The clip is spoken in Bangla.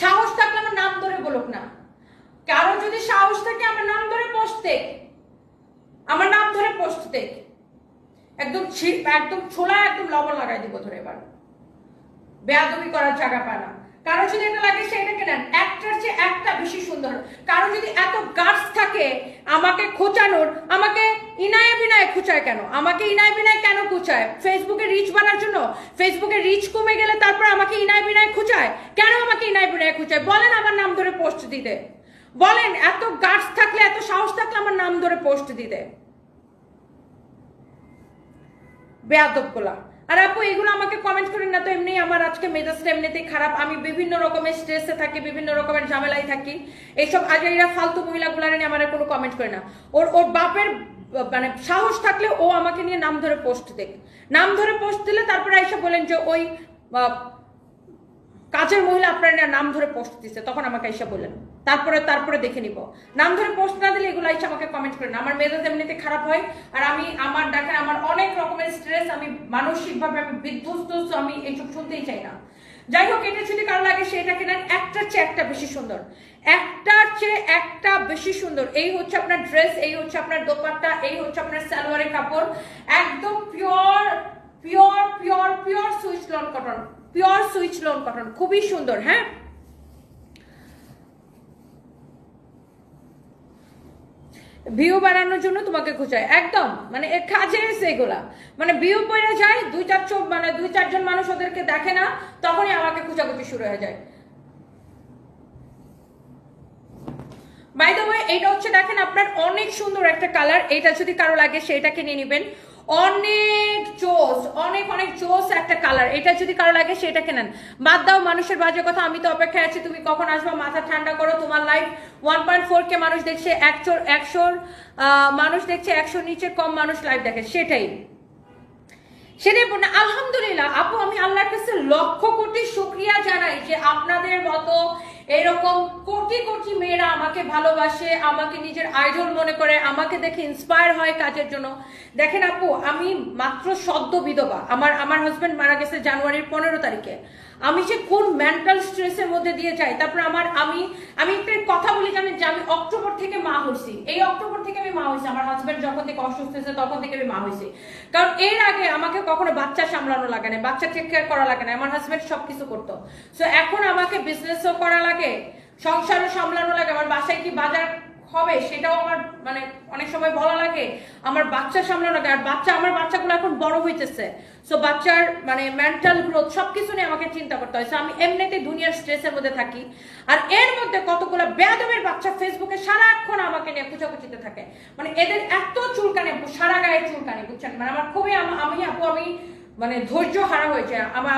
সাহস থাকলে আমার নাম ধরে বলুক না। কারও যদি সাহস থাকে, আমার নাম ধরে দেখ। আমার নাম ধরে দেখ। একদম একদম ছোলা, একদম লবণ লাগাই দিব ধরে এবার। বেয়াদবি করার জায়গা পায় না। কারও যদি এটা লাগে সেটাকে নেন একটার চেয়ে একটা বেশি সুন্দর। কারও যদি এত গার্ডস থাকে, আমাকে খোঁচানোর, আমাকে ইনায় বিনায় খুচায় কেন? আমাকে ইনায় বিনায় কেন খুচায়? ফেসবুকে রিচ বানার জন্য? ফেসবুকে রিচ কমে গেলে তারপর আমাকে ইনায় বিনায় খুচায়? কেন আমাকে বিনায় খুচায় বলেন আমার নাম ধরে পোস্ট দিতে। বলেন, এত গার্ডস থাকলে, এত সাহস থাকলে আমার নাম ধরে পোস্ট দিতে। বেয়াদবগুলা। আর আপু, এগুলো আমাকে কমেন্ট করেন না তো, এমনি আমার আজকে মেজাজটা এমনিতেই খারাপ। আমি বিভিন্ন রকমের স্ট্রেসে থাকি, বিভিন্ন রকমের ঝামেলায় থাকি। এইসব আজাইরা ফালতু মহিলাগুলার নিয়ে আমার কোনো কমেন্ট করে না। ওর ওর বাপের মানে সাহস থাকলে ও আমাকে নিয়ে নাম ধরে পোস্ট দেখ নাম ধরে পোস্ট দিলে তারপরে এসে বলেন যে ওই কাজের মহিলা আপনার নাম ধরে পোস্ট দিচ্ছে তখন আমাকে এসে বললেন। তারপরে তারপরে দেখে নিব। নাম ধরে পোস্ট না দিলে এগুলো এসে আমাকে কমেন্ট করেন। আমার মেজাজ এমনিতে খারাপ হয় আর আমি আমার দেখেন আমার অনেক রকমের স্ট্রেস আমি মানসিকভাবে আমি বিধ্বস্ত আমি এইসব শুনতেই চাই না। যাই হোক, এটা যদি কারও লাগে, সেটা কেনেন একটার চেয়ে একটা বেশি সুন্দর। একটার চেয়ে একটা বেশি সুন্দর। এই হচ্ছে আপনার ড্রেস এই হচ্ছে আপনার দোপাট্টা, এই হচ্ছে আপনার সালোয়ারের কাপড়। একদম pure pure pure pure Swiss lawn cotton pure Swiss lawn cotton, খুবই সুন্দর হ্যাঁ? ভিউ বাড়ানোর জন্য তোমাকে খোঁচায় একদম মানে এ কাজে এসে এগুলা। মানে ভিউ পড়ে যায়, দুই চার চোখ মানে দুই চারজন মানুষ ওদেরকে দেখে না, তখনই আমাকে খোঁচাখুচি শুরু হয়ে যায়। বাই দ্য ওয়ে এটা হচ্ছে দেখেন আপনার অনেক সুন্দর একটা কালার এটা যদি কারও লাগে সেটাকে নিয়ে নেবেন। অনেক জোস অনেক অনেক জোস একটা কালার এটা যদি কারও লাগে, সেটা কেনেন বাদ দাও, মানুষের বাজে কথা, আমি তো অপেক্ষায় আছি, তুমি কখন আসবে? মাথা ঠান্ডা করো, তোমার life one point four K মানুষ দেখছে একশোর একশোর মানুষ দেখছে, একশোর নিচে কম মানুষ লাইভ দেখে। সেটাই। সেটাই বলুন, আলহামদুলিল্লাহ, আপু, আমি আল্লাহর কাছে লক্ষ কোটি শুক্রিয়া জানাই যে আপনাদের মতো এরকম কোটি কোটি মেয়েরা আমাকে ভালোবাসে, আমাকে নিজের আইডল মনে করে, আমাকে দেখে ইন্সপায়ার হয় কাজের জন্য। দেখেন আপু, আমি মাত্র সদ্য বিধবা। আমার আমার হাজব্যান্ড মারা গেছে জানুয়ারির পনেরো তারিখে। আমি যে কোন মেন্টাল স্ট্রেসের মধ্যে দিয়ে যাই, তারপর আমার, আমি আমি একটা কথা বলি জানেন যে আমি অক্টোবর থেকে মা হয়েছি। এই অক্টোবর থেকে আমি মা হয়েছি। আমার হাজব্যান্ড যখন থেকে অসুস্থ হয়েছে, তখন থেকে আমি মা হয়েছি। কারণ এর আগে আমাকে কখনো বাচ্চা সামলানো লাগে না বাচ্চা টেক কেয়ার করা লাগে না আমার হাজবেন্ড সবকিছু করতো। সো এখন আমাকে বিজনেসও করা লাগে সংসারও সামলানো লাগে। আমার বাসায় কি বাজার হবে? সেটাও আমার মানে অনেক সময় বলা লাগে। আমার বাচ্চা সামলানো লাগে। আর বাচ্চা আমার বাচ্চাগুলো এখন বড় হইতেছে। সো বাচ্চার মানে মেন্টাল গ্রোথ সবকিছু নিয়ে আমাকে চিন্তা করতে হয়। So, আমি এমনিতে দুনিয়ার স্ট্রেসের মধ্যে থাকি। আর এর মধ্যে কতগুলো বেয়াদবের বাচ্চা ফেসবুকে সারাক্ষণ আমাকে নিয়ে কুচাকুচিতে থাকে। মানে এদের এত চুলকানি সারা গায়ে চুলকানি বুঝছেন? মানে আমার খুবই আমি আপু আমি মানে ধৈর্য হারা হয়েছে আমার